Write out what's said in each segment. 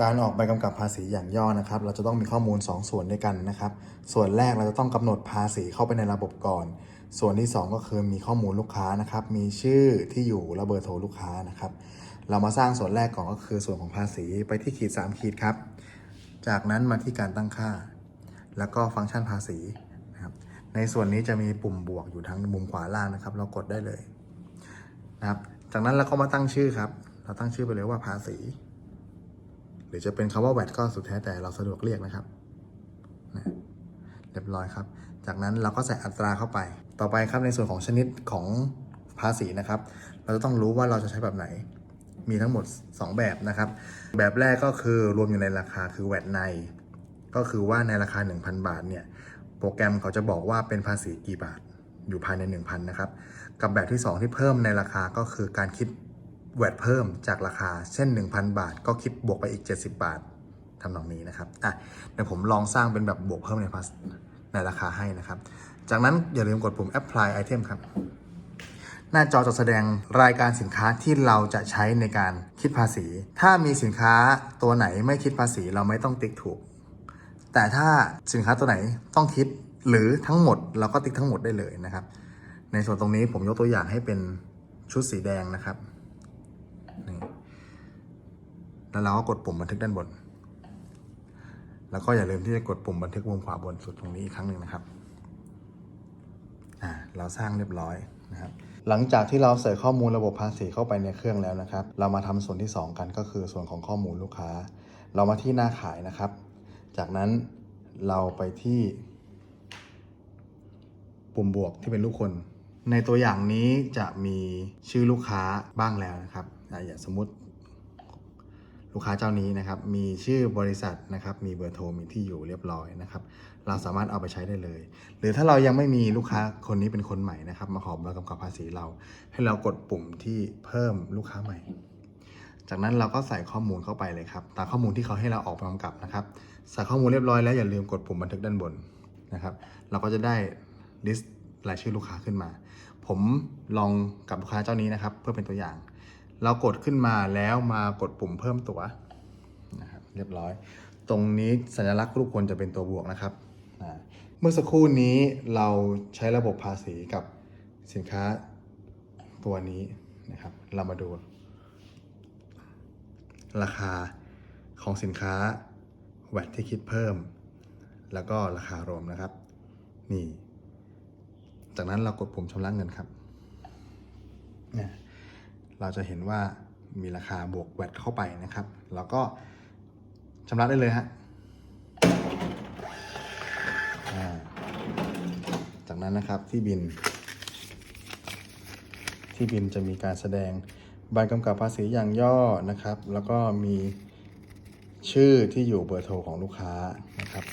การออกใบกำกับภาษีอย่างย่อนะครับ เราจะต้องมีข้อมูล 2 ส่วนด้วยกันนะครับ ส่วนแรกเราจะต้องกำหนดภาษีเข้าไปในระบบก่อน ส่วนที่ 2 ก็คือมีข้อมูลลูกค้านะครับ มีชื่อที่อยู่และเบอร์โทรลูกค้านะครับ เรามาสร้างส่วนแรกก่อนก็คือส่วนของภาษีไปที่ขีด 3 ขีดครับ จากนั้นมาที่การตั้งค่า แล้วก็ฟังก์ชันภาษีนะครับ ในส่วนนี้จะมีปุ่มบวกอยู่ทั้งมุมขวาล่างนะครับ เรากดได้เลยนะครับ จากนั้นเราก็มาตั้งชื่อครับ เราตั้งชื่อไปเลยว่าภาษี รือจะเป็นคำว่าแวดก็สุดแท้แต่เราสะดวกเรียกนะครับนะเรียบร้อยครับ จากนั้นเราก็ใส่อัตราเข้าไป ต่อไปครับในส่วนของชนิดของภาษีนะครับ เราจะต้องรู้ว่าเราจะใช้แบบไหน มีทั้งหมด 2 แบบนะครับ แบบแรกก็คือรวมอยู่ในราคาคือแวดใน ก็คือว่าในราคา 1,000 บาทเนี่ย โปรแกรมเขาจะบอกว่าเป็นภาษีกี่บาทอยู่ภายใน 1,000 นะครับ กับแบบที่ 2 ที่เพิ่มในราคาก็คือการคิด แวดเพิ่มจากราคาเช่น 1,000 บาท ก็คิดบวกไปอีก 70 บาททำนองนี้นะครับอะเดี๋ยวผมลองสร้างเป็นแบบบวกเพิ่มในภาษีในราคาให้นะครับ จากนั้นอย่าลืมกดปุ่ม apply item ครับ หน้าจอจะแสดงรายการสินค้าที่เราจะใช้ในการคิดภาษี ถ้ามีสินค้าตัวไหนไม่คิดภาษีเราไม่ต้องติ๊กถูก แต่ถ้าสินค้าตัวไหนต้องคิดหรือทั้งหมดเราก็ติ๊กทั้งหมดได้เลยนะครับ ในส่วนตรงนี้ผมยกตัวอย่างให้เป็นชุดสีแดงนะครับนี่ แล้วเราก็กดปุ่มบันทึกด้านบน แล้วก็อย่าลืมที่จะกดปุ่มบันทึกมุมขวาบนสุดตรงนี้อีกครั้งหนึ่งนะครับอ่าเราสร้างเรียบร้อยนะครับ หลังจากที่เราใส่ข้อมูลระบบภาษีเข้าไปในเครื่องแล้วนะครับ เรามาทำส่วนที่ 2 กันก็คือส่วนของข้อมูลลูกค้า เรามาที่หน้าขายนะครับ จากนั้นเราไปที่ ปุ่มบวกที่เป็นลูกคน ในตัวอย่างนี้จะมีชื่อลูกค้าบ้างแล้วนะครับ อย่างสมมติ ลูกค้าเจ้านี้นะครับมีชื่อบริษัทนะครับมีเบอร์โทรมีที่อยู่เรียบร้อยนะครับเราสามารถเอาไปใช้ได้เลย หรือถ้าเรายังไม่มีลูกค้าคนนี้เป็นคนใหม่นะครับมาขอใบกำกับภาษีเรา ให้เรากดปุ่มที่เพิ่มลูกค้าใหม่ จากนั้นเราก็ใส่ข้อมูลเข้าไปเลยครับตามข้อมูลที่เขาให้เราออกใบกำกับนะครับใส่ข้อมูลเรียบร้อยแล้วอย่าลืมกดปุ่มบันทึกด้านบนนะครับเราก็จะได้ลิสต์รายชื่อลูกค้าขึ้นมา ผมลองกับลูกค้าเจ้านี้นะครับ เพื่อเป็นตัวอย่าง เรากดขึ้นมาแล้วมากดปุ่มเพิ่มตัวนะครับเรียบร้อย ตรงนี้สัญลักษณ์รูปคนจะเป็นตัวบวกนะครับ เมื่อสักครู่นี้เราใช้ระบบภาษีกับสินค้าตัวนี้นะครับ เรามาดู ราคาของสินค้าแวดที่คิดเพิ่ม แล้วก็ราคารวมนะครับ นี่ จากนั้นเรากดปุ่มชำระเงินครับเนี่ย เราจะเห็นว่ามีราคาบวกแวดเข้าไปนะครับ แล้วก็ชำระได้เลยฮะจากนั้นนะครับที่บิน ที่บินจะมีการแสดงใบกำกับภาษีอย่างย่อนะครับ แล้วก็มีชื่อที่อยู่เบอร์โทรของลูกค้านะครับ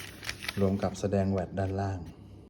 รวมกับแสดงแวดด้านล่าง